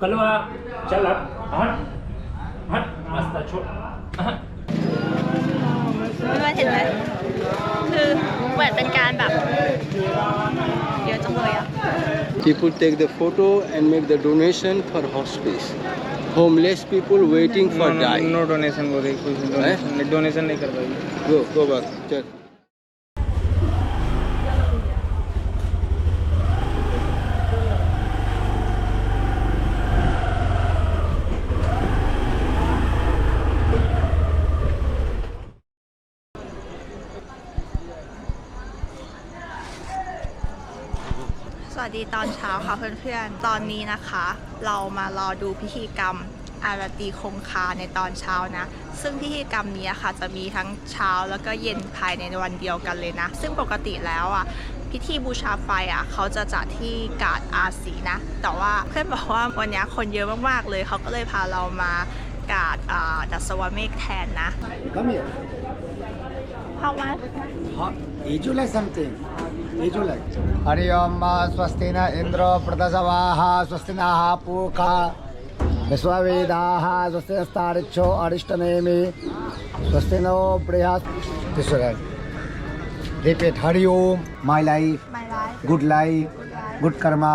कलवा चल हट हट हट मस्त छोड़ हट ไม่ว่าเห็นไหมคือเหมือนเป็นการแบบเยอะจังเลยอ่ะ People take the photo and make the donation for hospice. Homeless people waiting for no die. No donation बोल रही कुछ डोनेशन नहीं डोनेशन नहीं कर पाएगी Go, go back. Check. ตอนเช้าค่ะเพื่อนๆ ตอนนี้นะคะ เรามารอดูพิธีกรรมอารตีคงคาในตอนเช้านะ ซึ่งพิธีกรรมนี้ค่ะจะมีทั้งเช้าแล้วก็เย็นภายในวันเดียวกันเลยนะ ซึ่งปกติแล้วอะพิธีบูชาไฟอะเขาจะจัดที่กาดอาสีนะ แต่ว่าเพื่อนบอกว่าวันนี้คนเยอะมากๆเลยเขาก็เลยพาเรามากาดอ่าดัสวเมฆแทนนะ Come here. เข้ามา Huh? Would you like something? Hari ओम स्वस्ति न इंद्र प्रदसवाह स्वस्ति नाह पूखा विश्ववेदाः स्वस्ति नस्तारिक्षो अरिष्टनेमि स्वस्ति नो बृहस्पतिश्वर repeat Hari Om my life good life good karma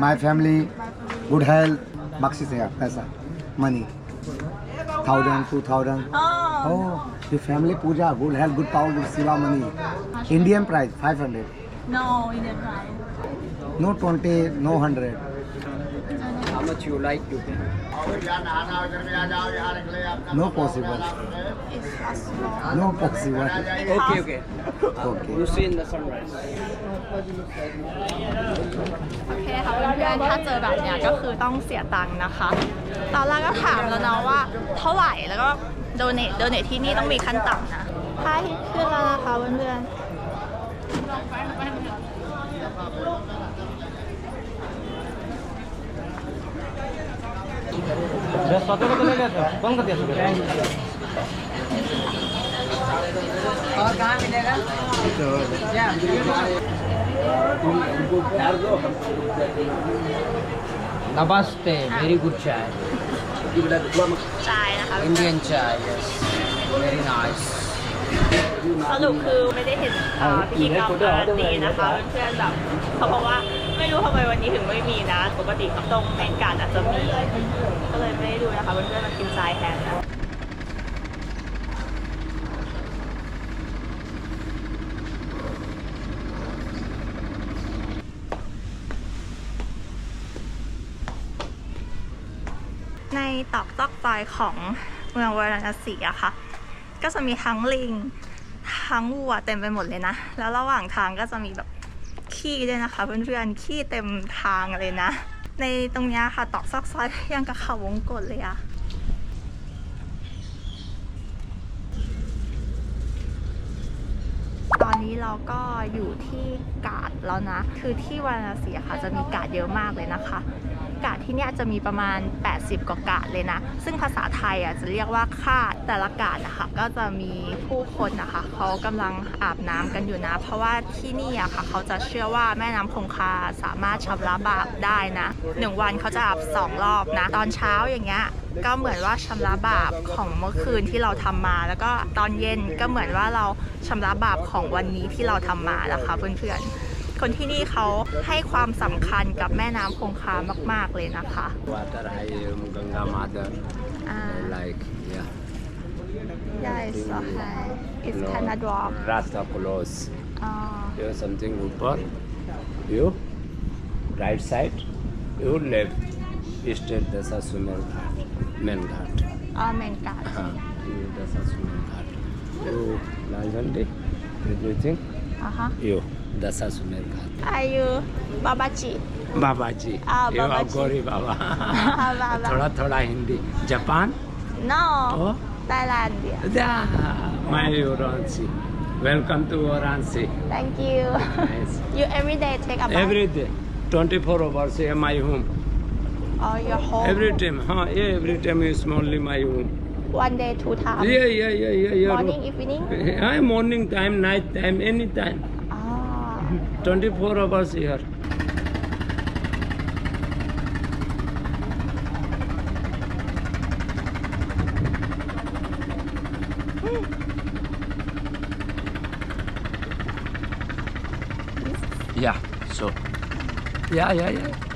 my family good health Bakshi से पैसा money thousand two thousand health Bakshi se paisa Money Thousand, two thousand Oh Oh, the family puja, good health, good power, good Siva money. Indian price, 500. no in the right No 20, no 100. how much you like you can No possible. it's possible No possible. okay okay Okay. you see in the sunrise โอเคค่ะเพื่อนๆถ้าเจอแบบเนี้ยก็คือต้องเสียตังค์นะคะ ตอนแรกก็ถามแล้วนะว่าเท่าไหร่แล้วก็ โดเนทโดเนทที่นี่ต้องมีขั้นต่ำนะพระอาทิตย์ขึ้นแล้วนะคะเพื่อนๆ namaste very good chai จ่าย นะคะ Indian chai yes very nice สรุปคือไม่ได้เห็นเอ่อพิธีกรรมการันตีนะคะเพื่อนๆแบบเขาบอกว่าไม่รู้ทำไมวันนี้ถึงไม่มีนะ ปกติตรงเมนการดอาจจะมี ก็เลยไม่ได้ดูนะคะเพื่อนๆมากินทรายแทนนะ ในตอกซอกซอยของเมืองวาราณสีอะค่ะ ก็จะมีทั้งลิง ทั้งวัวเต็มไปหมดเลยนะ แล้วระหว่างทางก็จะมีแบบขี้ด้วยนะคะ เพื่อนๆ ขี้เต็มทางเลยนะ ในตรงนี้ค่ะตอกซอกซอยยังกับเขาวงกตเลยอะตอนนี้เราก็อยู่ที่กาดแล้วนะ คือที่วาราณสีอะค่ะจะมีกาดเยอะมากเลยนะคะ กาดที่เนี่ยจะมีประมาณ 80 กว่ากาดเลยนะ ซึ่งภาษาไทยอะจะเรียกว่าคาดแต่ละกาดนะคะก็จะมีผู้คนนะคะเขากำลังอาบน้ำกันอยู่นะ เพราะว่าที่นี่อะค่ะเขาจะเชื่อว่าแม่น้ำคงคาสามารถชำระบาปได้นะหนึ่งวันเขาจะอาบสองรอบนะ ตอนเช้าอย่างเงี้ยก็เหมือนว่าชำระบาปของเมื่อคืนที่เราทำมา แล้วก็ตอนเย็นก็เหมือนว่าเราชำระบาปของวันนี้ที่เราทำมานะคะเพื่อนๆ คนที่นี่เขาให้ความสำคัญกับแม่น้ำคงคามาก ๆ เลยนะคะ Water, I am Ganga Mother. อ่า Like, yeah. yeah it's so high it's No. Canada drop Rasta close. อ๋อ You have something upper. You, right side. You left. State Dasa Sumer Ghat. Main Ghat. อ๋อเมนกา Uh, you Dasa Sumer Ghat. You, Lalandi. Everything. อ่ Aha. Yo, that's how Sumer Khan. Are you Babaji? Babaji. Ah, Babaji. You are Gauri Baba. Ah, Baba. thoda thoda Hindi. Japan? No. Oh? Thailand. Yeah. My Oransi. Welcome to Oransi. Thank you. Nice. you every day take a bath? Every day. 24 hours here my home. Oh, your home? Every time. Huh? Yeah, every time is only my home one day two times? Yeah, yeah, yeah, yeah, yeah. Morning, evening? I morning time, night time, any time. Ah. 24 hours here. Hmm. Yeah, so. Yeah, yeah, yeah.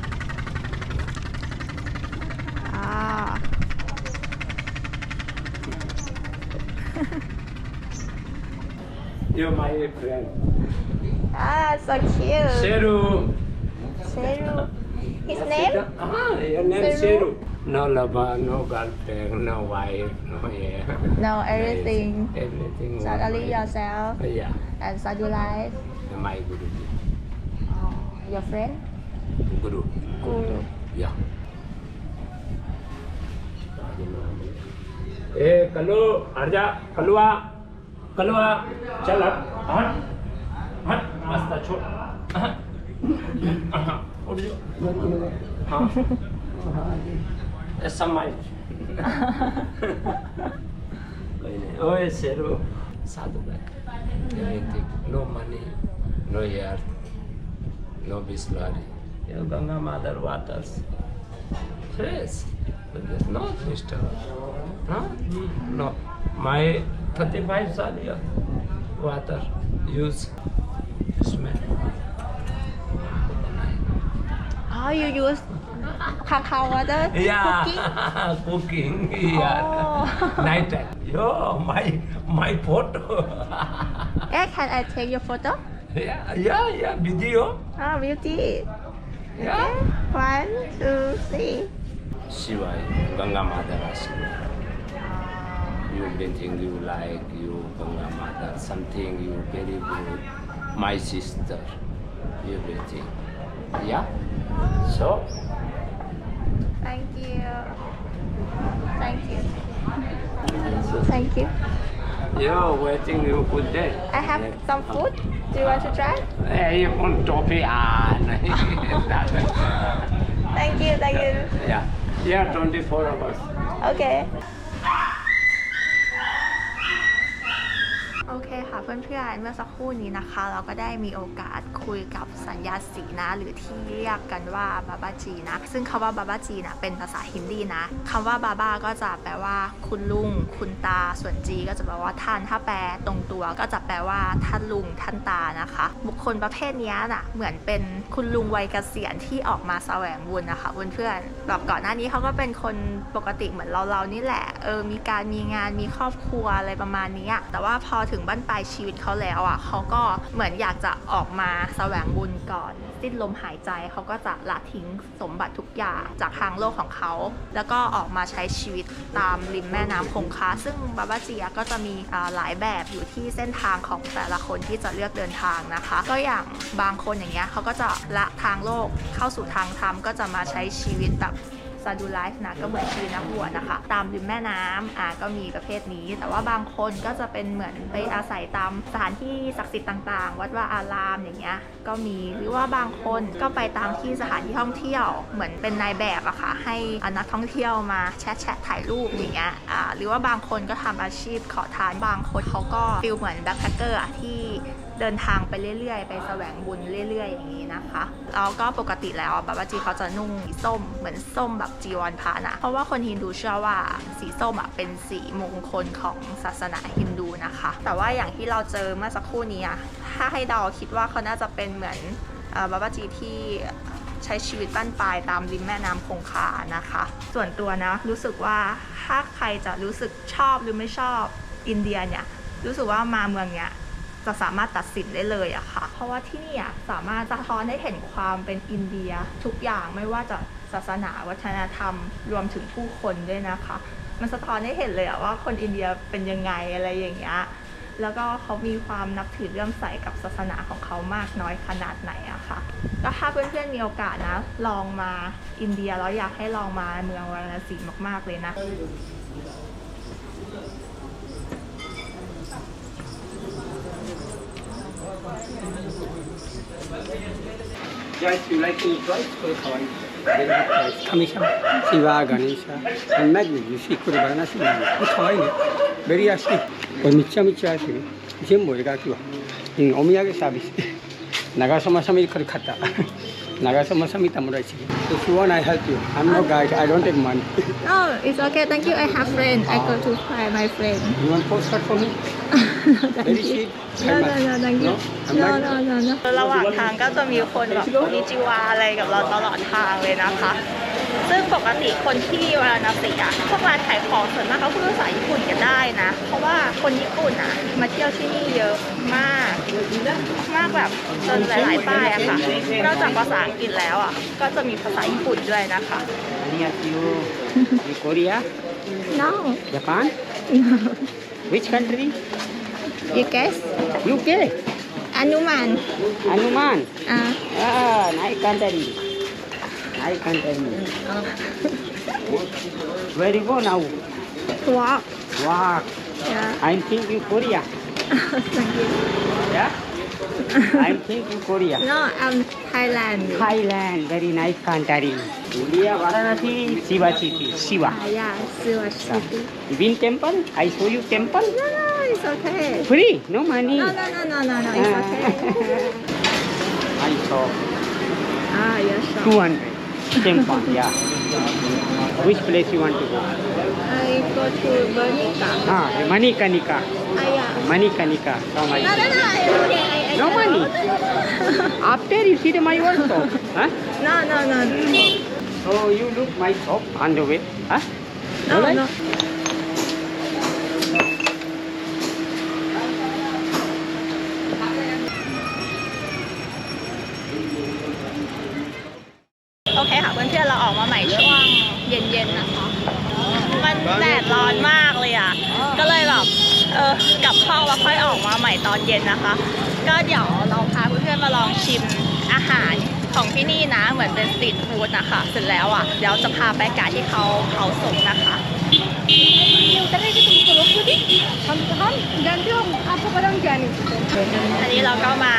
Ah, so cute. Seru. Seru. His name? Ah, your name Seru. Seru. No lover, no girlfriend, no wife, no hair. No, everything. Everything. So yourself. Yeah. And study life. My guru. Oh, your friend? Guru. Guru. Yeah. Eh, kalau arja, kalua, kalua, kalau ah, jalan. मस्त छोड़ हाँ कोई नहीं ओए शेरू साधु no money no air no Bisleri ये Ganga mother waters fresh no disturbance huh? no my 35 साल year water use smell oh you use cacao water Yeah, cooking cooking. Yeah. Oh. Night time. Yo, my my photo. eh can I take your photo yeah, yeah, yeah. Video. ah beauty Yeah. one two three Shiva, Ganga Mother Ashram. You think you like you Ganga Mother, something you very good. My sister, everything. Yeah. So, thank you thank you thank you you're waiting you good day. I have some food do you want to try Hey, you want to topi on? thank you thank you yeah, yeah, 24 hours. โเคโอเคค่ะเพื่อนๆเมื่อสักครู่นี้นะคะ เราก็ได้มีโอกาสคุยกับสัญญาสีนะหรือที่เรียกกันว่าบาบาจีนะ ซึ่งคำว่าบาบาจีนะเป็นภาษาฮินดีนะคำว่าบาบาก็จะแปลว่า คุณลุง คุณตา ส่วนจีก็จะแปลว่าท่าน ถ้าแปลตรงตัวก็จะแปลว่าท่านลุงท่านตานะคะ บุคคลประเภทนี้ยน่ะเหมือนเป็นคุณลุงวัยเกษียณที่ออกมาแสวงบุญนะคะเพื่อนๆแบบก่อนหน้านี้เขาก็เป็นคนปกติเหมือนเราๆนี่แหละเออมีการมีงานมีครอบครัวอะไรประมาณนี้แต่ว่าพอถึงบั้นปลายชีวิตเขาแล้วอะเขาก็เหมือนอยากจะออกมาแสวงบุญก่อน สิ้นลมหายใจเขาก็จะละทิ้งสมบัติทุกอย่างจากทางโลกของเขา แล้วก็ออกมาใช้ชีวิตตามริมแม่น้ำคงคาซึ่งบาบาเจียก็จะมีหลายแบบอยู่ที่เส้นทางของแต่ละคนที่จะเลือกเดินทางนะคะ ก็อย่างบางคนอย่างเงี้ยเขาก็จะละทางโลกเข้าสู่ทางธรรมก็จะมาใช้ชีวิตแบบ ซาดูไลฟ์นะก็เหมือนชีนักบวชนะคะ ตามริมแม่น้ำอ่าก็มีประเภทนี้ แต่ว่าบางคนก็จะเป็นเหมือนไปอาศัยตามสถานที่ศักดิ์สิทธิ์ต่าง ๆ วัดว่าอารามอย่างเงี้ยก็มีหรือว่าบางคนก็ไปตามที่สถานที่ท่องเที่ยว เหมือนเป็นนายแบบอะค่ะ ให้นักท่องเที่ยวมาแชะแชะถ่ายรูปอย่างเงี้ยอ่าหรือว่าบางคนก็ทำอาชีพขอทานบางคนเขาก็ฟิลเหมือนแบ็คแพคเกอร์อะที่ เดินทางไปเรื่อยๆ ไปแสวงบุญเรื่อยๆ อย่างนี้นะคะแล้วก็ปกติแล้วบาบาจีเขาจะนุ่งสีส้มเหมือนส้มแบบจีวรพระนะเพราะว่าคนฮินดูเชื่อว่าสีส้มอะเป็นสีมงคลของศาสนาฮินดูนะคะ แต่ว่าอย่างที่เราเจอเมื่อสักครู่นี้อะถ้าให้เดาคิดว่าเขาน่าจะเป็นเหมือนบาบาจีที่ใช้ชีวิตบ้านปลายตามริมแม่น้ำคงคานะคะ ส่วนตัวนะรู้สึกว่าถ้าใครจะรู้สึกชอบหรือไม่ชอบอินเดียเนี่ยรู้สึกว่ามาเมืองเนี้ย จะสามารถตัดสินได้เลยอะค่ะ เพราะว่าที่นี่อะสามารถสะท้อนให้เห็นความเป็นอินเดียทุกอย่างไม่ว่าจะศาสนาวัฒนธรรม รวมถึงผู้คนด้วยนะคะ มันสะท้อนให้เห็นเลยอะว่าคนอินเดียเป็นยังไงอะไรอย่างเงี้ยแล้วก็เขามีความนับถือเลื่อมใสกับศาสนาของเขามากน้อยขนาดไหนอะค่ะก็ถ้าเพื่อนๆมีโอกาสนะ ลองมาอินเดียแล้วอยากให้ลองมาเมืองวาราณสีมากๆเลยนะ Guys, you like any price for Hawaii? Very good price. Kamisha, Shiva, Ganesha, and Magnet. You see, Kuru Varanasi Magnet. It's Hawaii. Very Naga samosa meet Amarachi. If you want, I help you. I'm no guy. I don't take money. No, it's okay. Thank you. I have friend. I go to find my friend. You want postcard for me? Very cheap. No, no, no, thank you. No, no, no, no. ระหว่างทางก็จะมีคนแบบนิจิวาอะไรกับเราตลอดทางเลยนะคะ ซึ่งปกติคนที่วาราณสีอะพวกร้านขายของส่วนมากเขาพูดภาษาญี่ปุ่นกันได้นะ เพราะว่าคนญี่ปุ่นอะมาเที่ยวที่นี่เยอะมาก มากแบบจนหลาย ๆ ป้ายอะค่ะ นอกจากภาษาอังกฤษแล้วอะก็จะมีภาษาญี่ปุ่นด้วยนะคะ Annyeonghaseyo. You Korea? no Japan? Which country? you guess UK. อนุมาน Hanuman. อ่า Ah, nice country. Nice country. Where you go now? walk Wow. yeah I'm thinking Korea. thank you Yeah? I'm thinking Korea. no I'm Thailand Thailand, very nice country. India, Varanasi, Shiva city. Shiva. ah yeah Siwa City You been temple? I show you temple. no no it's okay Free, no money. no no no no no no it's okay I saw ah yeah sure 200 temple, yeah. Which place you want to go? I go to Bernica Ah, Manikanika. ah yeah Manikanika. Come no I no no I, I, No money. After you see the my workshop. Huh? no no no So you look my shop on the way. Huh? no no ็นนะคะ ก็เดี๋ยวเราพาเพื่อนๆมาลองชิมอาหารของที่นี่นะ เหมือนเป็นสตรีทฟู้ดนะคะ เสร็จแล้วอะเดี๋ยวจะพาไปกาที่เขาเขาส่งนะคะ อันนี้เราก็มา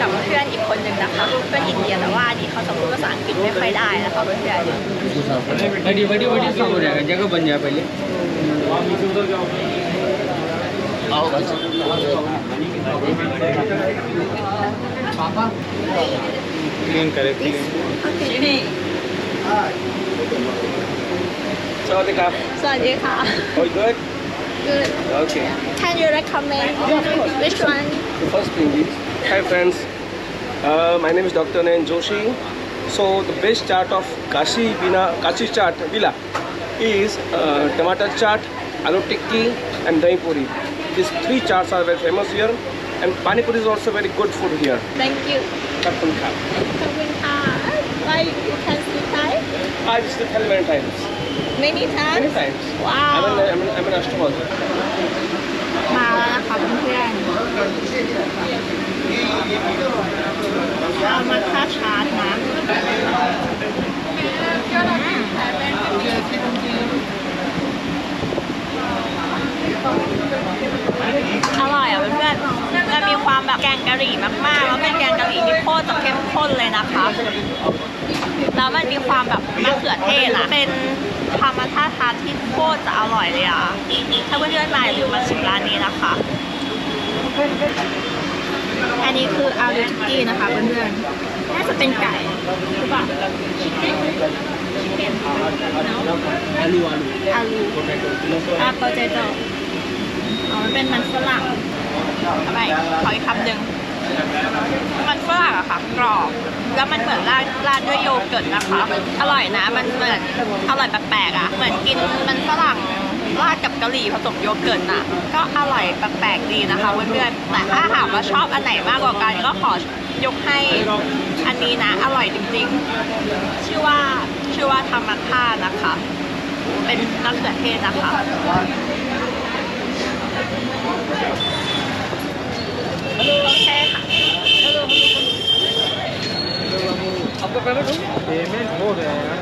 กับเพื่อนอีกคนหนึ่งนะคะเพื่อนอินเดียแต่ว่านี่เขาจะพูดภาษาอังกฤษไม่ค่อยได้นะคะเพื่อน Tadi, tadi, tadi, sama dia kan jaga banyak balik. Clean करे clean Okay. Can you recommend first thing Hi friends. Uh, my name is Dr. Nayan Joshi. So the best chart of Kashi Bina, Kashi chart Villa is uh, tomato chart, aloo tikki, and daipuri. These three chaats are very famous here. And pani puri is also very good food here. Thank you Kapun Khap. ขอบคุณค่ะ Why you can speak Thai I visited Hell many times. many times Many times. Wow I'm an, I'm an, I'm an astrologer. มาแล้วนะคะเพื่อนๆเอามาค่าชาร์จนะ มันมีความแบบแกงกะหรี่มากๆ แล้วเป็นแกงกะหรี่ที่โคตรจะเข้มข้นเลยนะคะ แล้วมันมีความแบบมะเขือเทศอะเป็นธรรมชาติทานที่โคตรจะอร่อยเลยอะถ้าเพื่อนๆมาอย่าลืมมาชิมร้านนี้นะคะ อันนี้คืออาลูทิกกี้นะคะเพื่อนๆ น่าจะเป็นไก่หรือเปล่าอาลูอาลูอาโปเตโต้อ๋อมันเป็นมันฝรั่ง เอาไปขออีกคำหนึ่งมันฝรั่งอะค่ะกรอบ แล้วมันเหมือนราดราดด้วยโยเกิร์ตนะคะ อร่อยนะ มันเหมือนอร่อยแปลกๆอะเหมือนกินมันฝรั่งราดกับกะหรี่ผสมโยเกิร์ตอะก็อร่อยแปลกๆดีนะคะเพื่อนๆแต่ถ้าถามว่าชอบอันไหนมากกว่ากันก็ขอยกให้อันนี้นะ อร่อยจริงๆ ชื่อว่าชื่อว่าธรรมค่านะคะ เป็นมะเขือเทศนะคะ आपका पेमेंट हो गया पेमेंट हो गया यार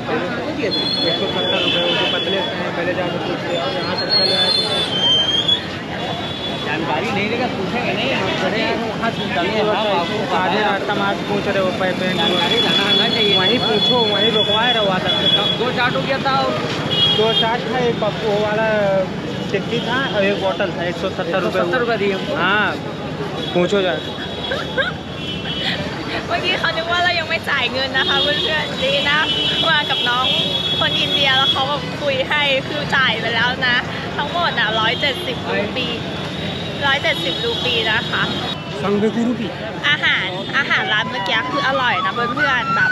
एक सौ सत्तर रुपये उनको पतले हैं पहले जाकर पूछते और यहाँ तक चले जानकारी नहीं रहेगा पूछेंगे नहीं हम वहाँ आधे रास्ता में पूछ रहे हो पेमेंट जाना चाहिए वहीं पूछो वहीं रुकवाए रहो आधा दो चार्ट हो गया था दो चार्ट था एक पप्पू वाला चिट्ठी था और एक बॉटल था एक सौ सत्तर रुपये सत्तर रुपये दिए। हाँ। งูช่วยจ้ะเมื่อกี้เขานึกว่าเรายังไม่จ่ายเงินนะคะเพื่อนๆดีนะมากับน้องคนอินเดียแล้วเขาแบบคุยให้คือจ่ายไปแล้วนะ ทั้งหมดอะร้อยเจ็ดสิบรูปีร้อยเจ็ดสิบรูปีนะคะสั่งเกูรูปีอาหารอาหารร้านเมื่อกี้คืออร่อยนะเพื่อนๆแบบ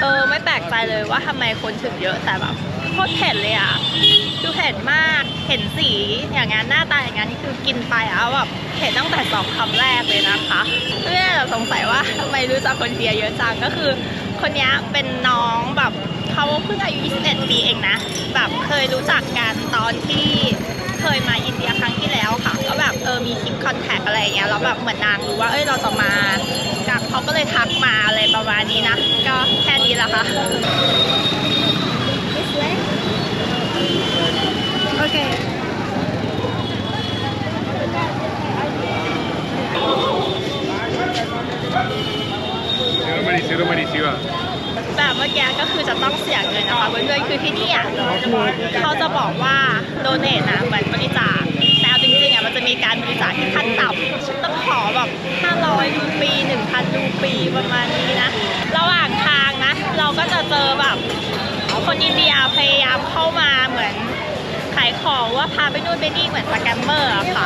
เออไม่แปลกใจเลยว่าทำไมคนถึงเยอะแต่แบบโคตรเผ็ดเลยอะคือเผ็ดมากเห็นสีอย่างงั้นหน้าตาอย่างงั้นนี่คือกินไปอะแบบเผ็ดตั้งแต่สองคำแรกเลยนะคะเพื่อสงสัยว่าทำไมรู้จักคนเดียเยอะจังก็คือ คนนี้เป็นน้องแบบ เขาเพิ่งอายุ 21 ปีเองนะ แบบเคยรู้จักกันตอนที่เคยมาอินเดียครั้งที่แล้วค่ะ ก็แบบเออมีคลิปคอนแทคอะไรอย่างเงี้ย แล้วแบบเหมือนนางรู้ว่า เอ้ยเราจะมากับเขาก็เลยทักมาอะไรประมาณนี้นะ ก็แค่นี้แหละค่ะ โอเคแบบ เมื่อกี้ก็คือจะต้องเสียเงินนะคะเพื่อนๆคือที่นี่อะเขาจะบอกว่าโดเนทนะเหมือนบริจาคแต่เอาจริงๆอะมันจะมีการบริจาคที่ขั้นต่ำฉันต้องขอแบบ500รูปี1,000รูปีประมาณนี้นะ ระหว่างทางนะ เราก็จะเจอแบบคนอินเดียพยายามเข้ามาเหมือน ขายของว่าพาไปนู่นไปนี่เหมือนสแกมเมอร์อะค่ะ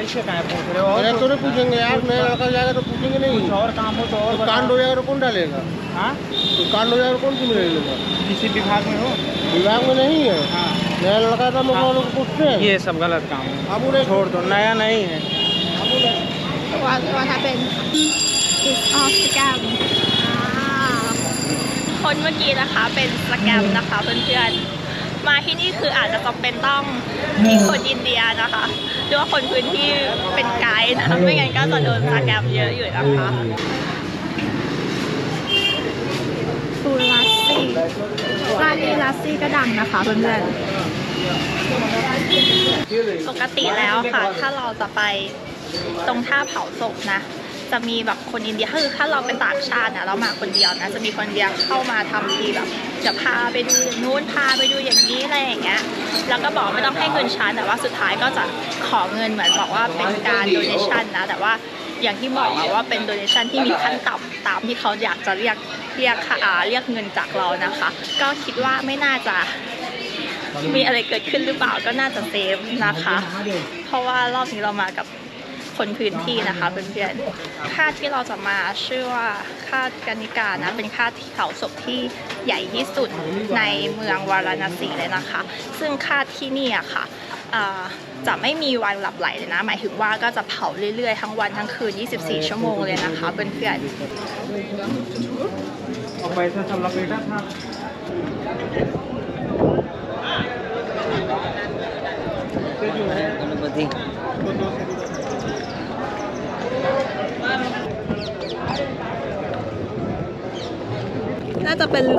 ऐसे कहाँ पूछ रहे हो अरे तो नहीं पूछेंगे यार मेरा लड़का जाएगा तो पूछेंगे नहीं कुछ और काम हो तो और तो कांड हो जाएगा तो कौन डालेगा हाँ तो कांड हो जाएगा तो कौन जिम्मेदारी लेगा किसी विभाग में हो विभाग में नहीं है हाँ मेरा लड़का था लोग वालों को पूछते हैं ये सब गलत काम है अब उन्हें छोड़ दो नया नहीं है what what happened is all scam คนเมื่อกี้นะคะเป็นสแกมนะคะเพื่อนๆ มาที่นี่คืออาจจะจำเป็นต้องมีคนอินเดียนะคะหรือว่าคนพื้นที่เป็นไกด์นะไม่งั้นก็จะโดนสแกมเยอะอยู่นะคะฟูลัสซี่ร้านนี้ลัสซี่ก็ดังนะคะเพื่อนๆปกติแล้วค่ะ ถ้าเราจะไปตรงท่าเผาศพนะ จะมีแบบคนอินเดียคือถ้าเราเป็นต่างชาตินะเรามาคนเดียวนะจะมีคนเดียวเข้ามาทำทีแบบจะพาไปดูอย่างนู้นพาไปดูอย่างนี้อะไรอย่างเงี้ยแล้วก็บอกไม่ต้องให้เงินฉันแต่ว่าสุดท้ายก็จะขอเงินเหมือนบอกว่าเป็นการ donation นะแต่ว่าอย่างที่บอกว่าเป็น donation ที่มีขั้นต่ำตามที่เขาอยากจะเรียกเรียกค่าอ่าเรียกเงินจากเรานะคะ ก็คิดว่าไม่น่าจะมีอะไรเกิดขึ้นหรือเปล่าก็น่าจะเซฟนะคะ เพราะว่ารอบนี้เรามากับ คนพื้นที่นะคะเพื่อนๆค่าที่เราจะมาชื่อว่าค่ากานิกานะเป็นค่าที่เผาศพที่ใหญ่ที่สุดในเมืองวาราณสีเลยนะคะ ซึ่งค่าที่นี่อะค่ะอ่าจะไม่มีวันหลับไหลเลยนะ หมายถึงว่าก็จะเผาเรื่อยๆ ทั้งวันทั้งคืน 24 ชั่วโมงเลยนะคะเพื่อนๆ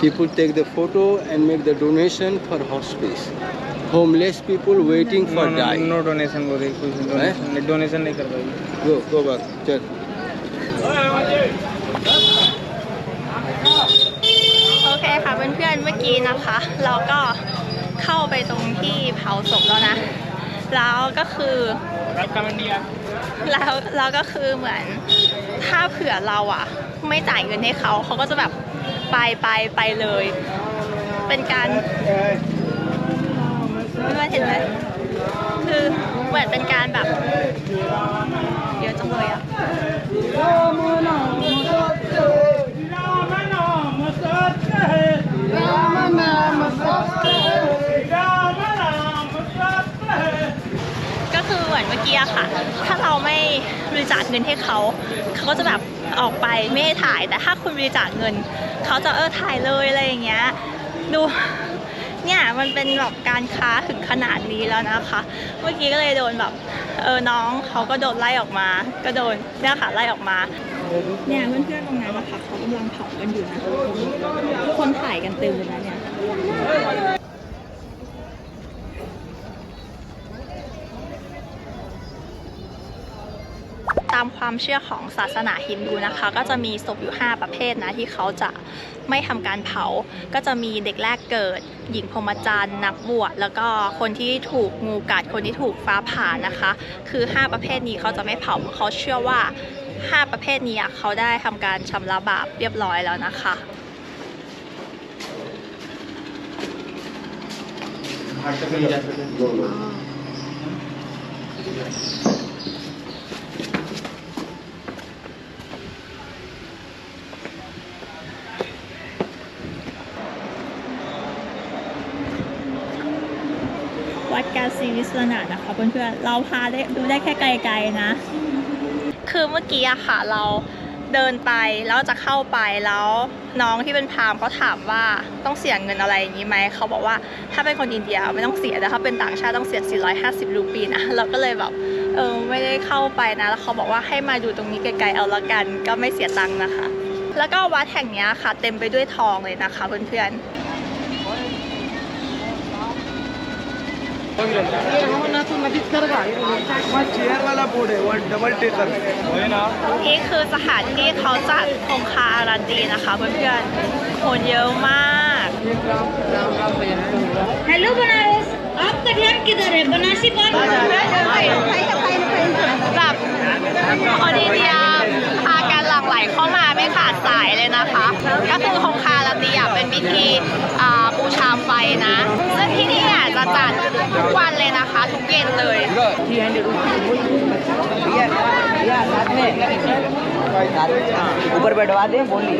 people take the photo and make the donation for hospice homeless people waiting for die no donation बोल रही कुछ डोनेशन डोनेशन नहीं कर पाएगी go go back चल โอเคค่ะเพื่อนๆ เมื่อกี้นะคะ เราก็เข้าไปตรงที่เผาศพแล้วนะ แล้วก็คือ รักกันเดียแล้วเราก็คือเหมือนถ้าเผื่อเราอะไม่จ่ายเงินให้เขาเขาก็จะแบบไปไปไปเลย เป็นการไม่ว่าเห็นไหมคือเหมือนเป็นการแบบ เกี้ค่ะ ถ้าเราไม่บริจาคเงินให้เขา เขาก็จะแบบออกไปไม่ให้ถ่าย แต่ถ้าคุณบริจาคเงิน เขาจะเออถ่ายเลยอะไรอย่างเงี้ย ดูเนี่ยมันเป็นแบบการค้าถึงขนาดนี้แล้วนะคะ เมื่อกี้ก็เลยโดนแบบเออน้องเขาก็โดนไล่ออกมา ก็โดนเนี่ยค่ะไล่ออกมา เนี่ยเพื่อนๆตรงนั้นนะคะเขากำลังเผากันอยู่นะคนถ่ายกันเต็มเลยนะเนี่ย ตามความเชื่อของศาสนาฮินดูนะคะ ก็จะมีศพอยู่ 5 ประเภทนะที่เขาจะไม่ทำการเผา ก็จะมีเด็กแรกเกิด หญิงพรหมจรรย์นักบวชแล้วก็คนที่ถูกงูกัดคนที่ถูกฟ้าผ่านะคะ คือ 5 ประเภทนี้เขาจะไม่เผาเพราะเขาเชื่อว่า 5 ประเภทนี้เขาได้ทำการชำระบาปเรียบร้อยแล้วนะคะ วัดกาซีวิสนานะคะเพื่อนๆเราพาได้ดูได้แค่ไกลๆนะ คือเมื่อกี้อะค่ะเราเดินไปแล้วจะเข้าไปแล้วน้องที่เป็นพามเขาถามว่าต้องเสียเงินอะไรอย่างนี้ไหมเขาบอกว่าถ้าเป็นคนอินเดียไม่ต้องเสียแต่ถ้าเป็นต่างชาติต้องเสีย 450 รูปีนะเราก็เลยแบบเออไม่ได้เข้าไปนะ แล้วเขาบอกว่าให้มาดูตรงนี้ไกลๆเอาละกัน ก็ไม่เสียตังค์นะคะ แล้วก็วัดแห่งนี้ค่ะ เต็มไปด้วยทองเลยนะคะเพื่อนๆ चेयर वाला बोर्ड है वन डबल टेकर ना นี่คือสถานที่เขาจัดคงคาอารันตีนะคะเพื่อนๆ คนเยอะมาก हेलो बनारस आपका ध्यान किधर है बनारसी कौन แบบคนอินเดียพากันหลั่งไหลเข้ามาไม่ขาดสายเลยนะคะ ก็คือคงคาอารันตีอ่ะเป็นพิธีอ่าบูชาไฟนะ ซึ่งที่นี่อ่ะ จะจัดทุกวันเลยนะคะ ทุกเย็นเลย ऊपर बैठवा दे बोली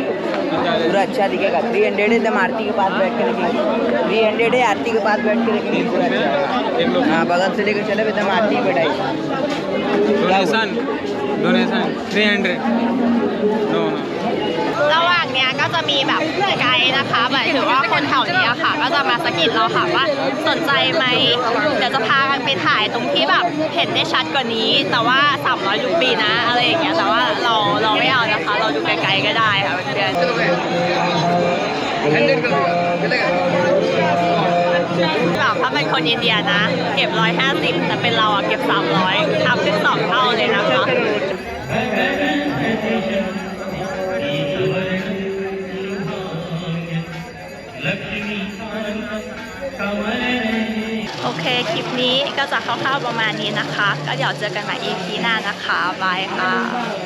पूरा अच्छा दिखेगा थ्री हंड्रेड एकदम आरती के पास बैठ के रखेंगे थ्री हंड्रेड है आरती के पास बैठ के रखेंगे पूरा अच्छा हाँ बगल से लेकर चले एकदम आरती की बैठाई donation donation three hundred no no ก็จะมีแบบไกด์นะคะหมายถึงว่าคนแถวเนี้ยค่ะ ก็จะมาสะกิดเราค่ะว่าสนใจไหมเดี๋ยวจะพากันไปถ่ายตรงที่แบบเห็นได้ชัดกว่านี้ แต่ว่า 300รูปีนะอะไรอย่างเงี้ยแต่ว่าเราเราไม่เอานะคะ เราดูไกลๆก็ได้ค่ะเพื่อนๆแบบถ้าเป็นคนอินเดียนะ เก็บ 150 แต่เป็นเราอะเก็บ 300ทำขึ้นสองเท่าเลยนะคะ โอเค คลิปนี้ก็จะคร่าวๆประมาณนี้นะคะ ก็เดี๋ยวเจอกันใหม่ EP หน้านะคะ บายค่ะ